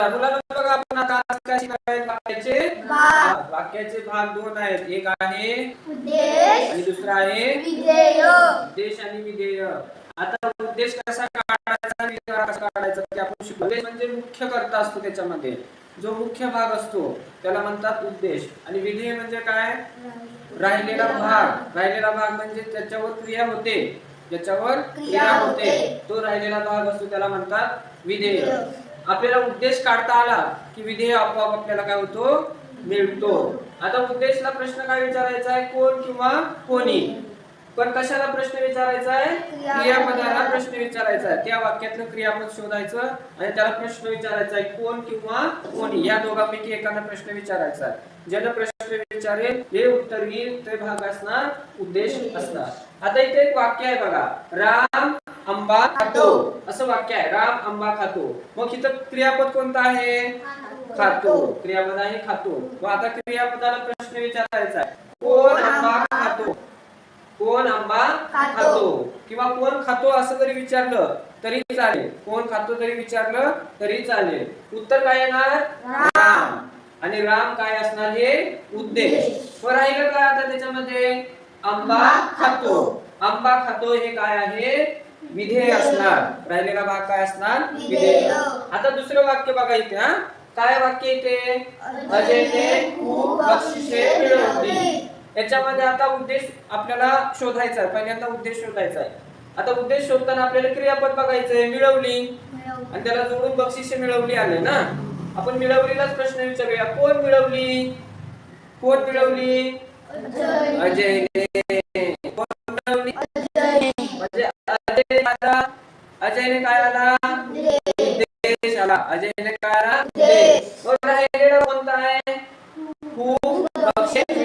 बघा आपण आता काय आहेत वाक्याचे? भाग. वाक्याचे भाग दोन आहेत. एक आहे उद्देश. आणि दुसरा आहे विधेय. उद्देश आणि विधेय. आता उद्देश कसा काढायचा आणि कसा काढायचा ते आपण शिकू. उद्देश म्हणजे मुख्य करता असतो त्याच्यामध्ये. जो मुख्य भाग असतो त्याला म्हणतात उद्देश. आणि विधेय म्हणजे काय? राहिलेला भाग. राहिलेला भाग म्हणजे त्याच्यावर क्रिया होते. ज्याच्यावर क्रिया होते. तो राहिलेला भाग असतो त्याला म्हणतात विधेय. आपल्याला उद्देश काढता आला की विधेय आपोआप आपल्याला काय होतो? मिळतो. आता उद्देशला प्रश्न काय विचारायचा आहे? कोण किंवा कोणी? पण कशाला प्रश्न विचारायचा आहे? क्रियापदाला प्रश्न विचारायचा आहे. त्या वाक्यातलं क्रियापद शोधायचं आणि त्याला प्रश्न विचारायचा आहे कोण किंवा कोणी? या दोघांपैकी एकाला प्रश्न विचारायचा आहे. ज्याला प्रश्न विचारेल हे उत्तर येईल ते भाग असणार उद्देश असणार. आता इथे एक वाक्य आहे बघा. राम आंबा खातो. असं वाक्य आहे. राम आंबा खातो. मग इथं क्रियापद कोणतं आहे? खातो. क्रियापद आहे खातो. मग आता क्रियापदाला प्रश्न विचारायचा आहे. कोण आंबा खातो? कोण आंबा खातो. किंवा कोण खातो असं जरी विचारलं तरी चालेल. कोण खातो जरी विचारलं तरी चालेल. उत्तर काय येणार? राम. आणि राम काय असणार हे? उद्देश. राहिलं काय आता त्याच्यामध्ये. आंबा खातो. आंबा खातो हे काय आहे? विधेय असणार. राहिलेला भाग काय असणार? विधेय. आता दुसरं वाक्य बघा इथे हा. काय वाक्य इथे? अजयने खूप बक्षिसे मिळवली याच्यामध्ये आता उद्देश आपल्याला शोधायचा आहे. पहिल्यांदा उद्देश शोधायचा आहे. आता उद्देश शोधताना आपल्याला क्रियापद बघायचंय मिळवली. आणि त्याला जोडून बक्षिसे मिळवली आले ना? आपण मिळवलीलाच प्रश्न विचारूया. कोण मिळवली? कोण मिळवली? अजयने. आला अजयने काय आला. उद्देश आला अजयने काय आला कोणता आहे? खूप बक्षीस